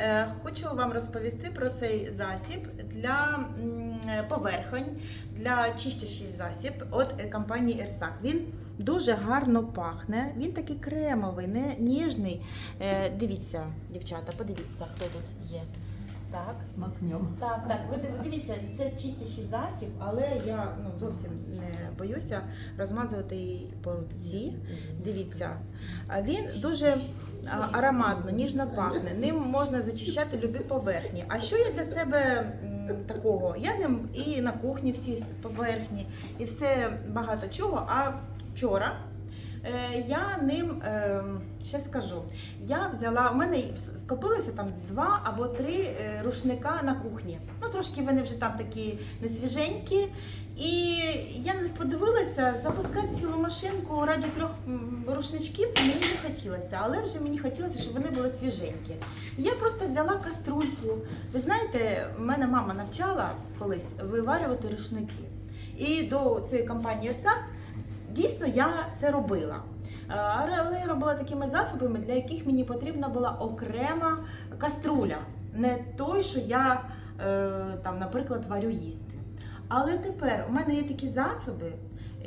Е, Хочу вам розповісти про цей засіб для поверхонь, для чистящий засіб від е, компанії Ерсак. Він дуже гарно пахне. Він такий кремовий, не ніжний. Е, Дивіться, дівчата, подивіться, хто тут є. Так. Макнем. Так, так, ви дивіться, це чистящий засіб, але я ну, зовсім не боюся розмазувати її по руці. Дивіться, він дуже ароматно, ніжно пахне. Ним можна зачищати любі поверхні. А що я для себе такого? Я ним і на кухні всі поверхні, і все багато чого. А вчора. Е, Я ним е, ще скажу. Я взяла, у мене скопилося там два або три е, рушника на кухні. Ну трошки вони вже там такі несвіженькі. І я на них подивилася, запускати цілу машинку раді трьох рушничків мені не хотілося, але вже мені хотілося, щоб вони були свіженькі. Я просто взяла каструльку. Ви знаєте, мене мама навчала колись виварювати рушники. І до цієї компанії Ерсах дійсно я це робила. Е, Але я робила такими засобами, для яких мені потрібна була окрема каструля, не той, що я е, там, наприклад, варю їсти. Але тепер у мене є такі засоби,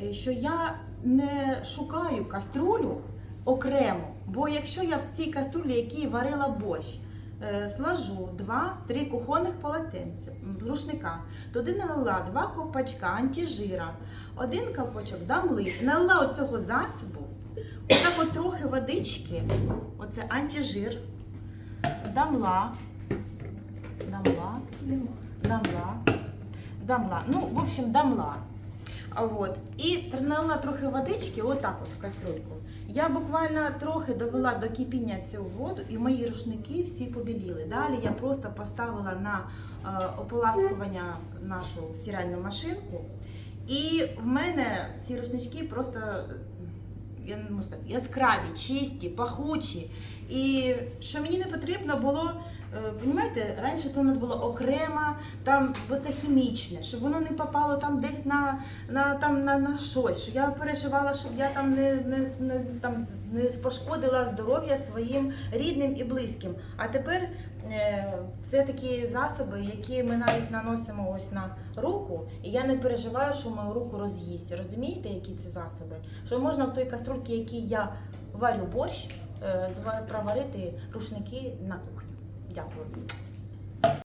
е, що я не шукаю каструлю окремо. Бо якщо я в цій каструлі, якій варила борщ, сложу два-три кухонних полотенця, рушника, туди налила два ковпачка антижира, один ковпачок дамли, налила оцього засобу, отак от трохи водички, оце антижир, дамла, дамла, дамла, дамла. Ну, в общем, дамла. От. І налила трохи водички, отак от в каструльку. Я буквально трохи довела до кипіння цю воду, і мої рушники всі побіліли. Далі я просто поставила на е, ополаскування нашу стиральну машинку. І в мене ці рушнички просто я не можу сказати, яскраві, чисті, пахучі. І що мені не потрібно було, е, понімаєте, раніше то не було окремо, там, бо це хімічне, щоб воно не попало там десь на, на, там, на, на щось. Що я переживала, щоб я там не, не, не, там, не пошкодила здоров'я своїм рідним і близьким. А тепер е, це такі засоби, які ми навіть наносимо ось на руку, і я не переживаю, що мою руку роз'їсть. Розумієте, які це засоби? Що можна в той каструльці, якій я варю борщ, е, проварити рушники на кухню. Дякую.